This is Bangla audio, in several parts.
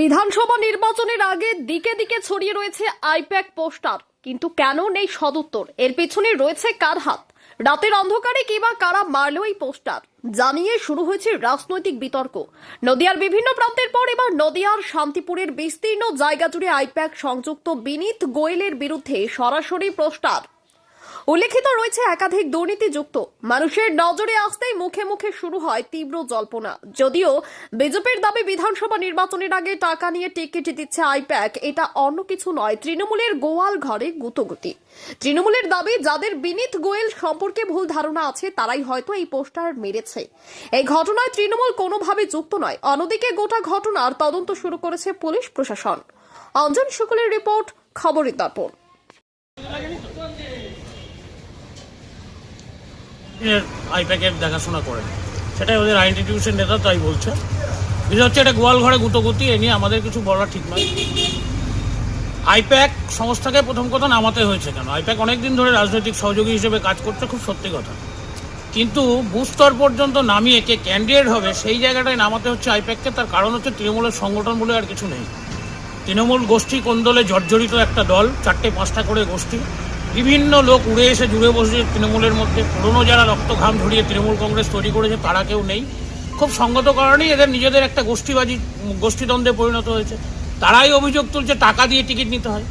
বিধানসভা নির্বাচনের আগে দিকে দিকে ছড়িয়ে রয়েছে আইপ্যাক পোস্টার। কিন্তু কেন নেই সদুত্তর? এর পেছনে রয়েছে কার হাত? রাতের অন্ধকারে কিবা কারা মারল এই পোস্টার? জানিয়ে শুরু হয়েছে রাজনৈতিক বিতর্ক। নদিয়ার বিভিন্ন প্রান্তের পর এবার নদিয়ার শান্তিপুরের বিস্তীর্ণ জায়গা জুড়ে আইপ্যাক সংযুক্ত বিনীত গোয়েলের বিরুদ্ধে সরাসরি পোস্টার উল্লেখিত রয়েছে একাধিক দুর্নীতিযুক্ত মানুষের নজরে আসতেই মুখে মুখে শুরু হয় তীব্র জল্পনা। যদিও বিজেপির দাবি বিধানসভা নির্বাচনের আগে টাকা নিয়ে টিকিট দিচ্ছে আইপ্যাক, এটা অন্য কিছু নয়, তৃণমূলের গোয়াল ঘরে গুতগুতি। তৃণমূলের দাবি, যাদের বিনীত গোয়েল সম্পর্কে ভুল ধারণা আছে, তারাই হয়তো এই পোস্টার মেরেছে। এই ঘটনায় তৃণমূল কোনোভাবে যুক্ত নয়। অন্যদিকে গোটা ঘটনার তদন্ত শুরু করেছে পুলিশ প্রশাসন। অঞ্জন শুক্লের রিপোর্ট, খবরের দর্পণ। আইপ্যাকের দেখাশোনা করেন। সেটাই ওদের আইনস্টিটিউশন নেতা তাই বলছে। বিষয় হচ্ছে এটা গোয়াল ঘরে গুতগুতি, এ নিয়ে আমাদের কিছু বলা ঠিক নয় আইপ্যাক সংস্থাকে প্রথম কথা নামাতে হয়েছে কেন? আইপ্যাক অনেকদিন ধরে রাজনৈতিক সহযোগী হিসেবে কাজ করছে, খুব সত্যি কথা। কিন্তু বুস্তর পর্যন্ত নামিয়ে কে ক্যান্ডিডেট হবে, সেই জায়গাটায় নামাতে হচ্ছে আইপ্যাককে তার কারণ হচ্ছে তৃণমূলের সংগঠন বলে আর কিছু নেই। তৃণমূল গোষ্ঠী কোন্দলে জর্জরিত একটা দল, চারটে পাঁচটা করে গোষ্ঠী। বিভিন্ন লোক উড়ে এসে জুড়ে বসেছে তৃণমূলের মধ্যে। পুরনো যারা রক্ত ঘাম ঝরিয়ে তৃণমূল কংগ্রেস তৈরি করেছে, তারা কেউ নেই। খুব সঙ্গত কারণেই এদের নিজেদের একটা গোষ্ঠীবাজি, গোষ্ঠীদ্বন্দ্বে পরিণত হয়েছে। তারাই অভিযোগ তুলছে টাকা দিয়ে টিকিট নিতে হয়।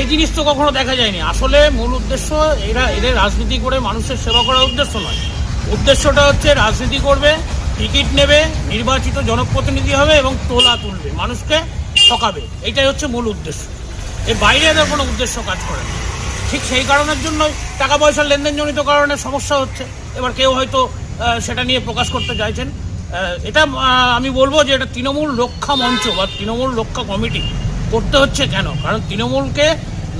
এই জিনিস তো কখনো দেখা যায়নি। আসলে মূল উদ্দেশ্য এরা, এদের রাজনীতি করে মানুষের সেবা করার উদ্দেশ্য নয়। উদ্দেশ্যটা হচ্ছে রাজনীতি করবে, টিকিট নেবে, নির্বাচিত জনপ্রতিনিধি হবে এবং তোলা তুলবে, মানুষকে ঠকাবে। এটাই হচ্ছে মূল উদ্দেশ্য। এর বাইরে এদের কোনো উদ্দেশ্য কাজ করে না। ঠিক সেই কারণের জন্য টাকা পয়সার লেনদেনজনিত কারণে সমস্যা হচ্ছে। এবার কেউ হয়তো সেটা নিয়ে প্রকাশ করতে চাইছেন। এটা আমি বলব যে এটা তৃণমূল রক্ষা মঞ্চ বা তৃণমূল রক্ষা কমিটি করতে হচ্ছে কেন? কারণ তৃণমূলকে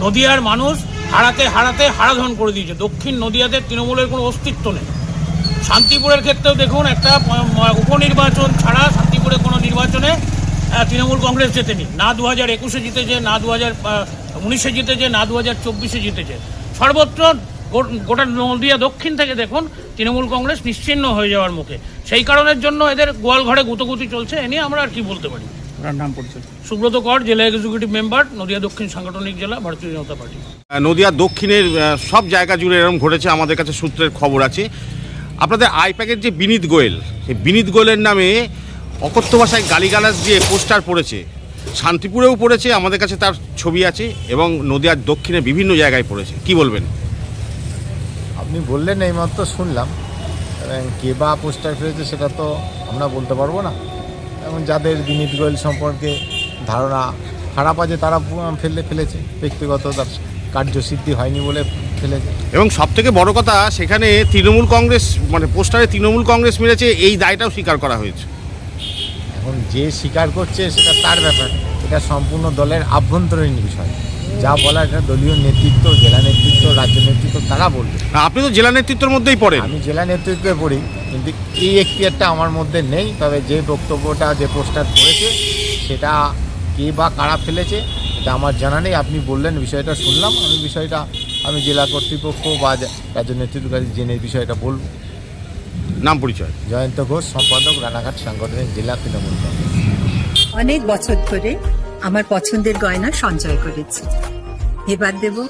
নদিয়ার মানুষ হারাতে হারাতে হারাধন করে দিয়েছে। দক্ষিণ নদিয়াতে তৃণমূলের কোনো অস্তিত্ব নেই। শান্তিপুরের ক্ষেত্রেও দেখুন, একটা উপনির্বাচন ছাড়া শান্তিপুরে কোনো নির্বাচনে তৃণমূল কংগ্রেস জেতেনি। না দু হাজার একুশে জিতেছে, না দু হাজার উনিশে জিতেছে না দু হাজার চব্বিশে জিতেছে। সর্বত্র গোটা নদিয়া দক্ষিণ থেকে দেখুন তৃণমূল কংগ্রেস নিশ্চিহ্ন হয়ে যাওয়ার মুখে। সেই কারণের জন্য এদের গোয়াল ঘরে গুতগুতি চলছে এ নিয়ে আমরা আর কি বলতে পারি? নাম পরিচয় সুব্রত কর জেলা এক্সিকিউটিভ মেম্বার নদিয়া দক্ষিণ সাংগঠনিক জেলা ভারতীয় জনতা পার্টি। নদিয়া দক্ষিণের সব জায়গা জুড়ে এরকম ঘটেছে আমাদের কাছে সূত্রের খবর আছে। আপনাদের আইপ্যাকের যে বিনীত গোয়েল সেই বিনীত গোয়েলের নামে অকথ্য ভাষায় গালিগালাজ দিয়ে পোস্টার পড়েছে শান্তিপুরেও পড়েছে আমাদের কাছে তার ছবি আছে এবং নদিয়ার দক্ষিণে বিভিন্ন জায়গায় পড়েছে। কি বলবেন? আপনি বললেন এইমাত্র শুনলাম। কে বা পোস্টার ফেলেছে সেটা তো আমরা বলতে পারব না। এবং যাদের বিনীত গোয়েল সম্পর্কে ধারণা খারাপ আছে তারা ফেলে ফেলেছে। ব্যক্তিগত তার কার্যসিদ্ধি হয়নি বলে ফেলেছে। এবং সব থেকে বড় কথা সেখানে তৃণমূল কংগ্রেস মানে পোস্টারে তৃণমূল কংগ্রেস মেরেছে এই দায়টাও স্বীকার করা হয়েছে। এখন যে স্বীকার করছে সেটা তার ব্যাপার। এটা সম্পূর্ণ দলের আভ্যন্তরীণ বিষয়। যা বলা এটা দলীয় নেতৃত্ব জেলা নেতৃত্ব রাজ্য নেতৃত্ব তারা বলবে। আপনি তো জেলা নেতৃত্বের মধ্যেই পড়েন। আমি জেলা নেতৃত্বে পড়ি কিন্তু এই এখতিয়ারটা আমার মধ্যে নেই। তবে যে বক্তব্যটা যে পোস্টার পড়েছে সেটা কে বা কারা ফেলেছে এটা আমার জানা নেই। আপনি বললেন বিষয়টা শুনলাম। আমি বিষয়টা আমি জেলা কর্তৃপক্ষ বা রাজ্য নেতৃত্বের কাছে জেনে বিষয়টা বলব। নাম পরিচয়। জয়ন্ত ঘোষ সম্পাদক রানাঘাট সাংগঠনিক জেলা তৃণমূল অনেক বছর ধরে আমার পছন্দের গয়না সঞ্চয় করেছি। এবার দেব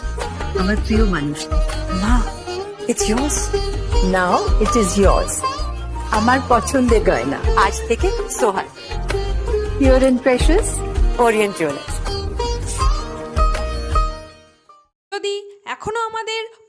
আমার প্রিয় মানুষ। না it's yours. Now it is yours. আমার পছন্দের গয়না। আজ থেকে Sohan pure and precious Orient jewellers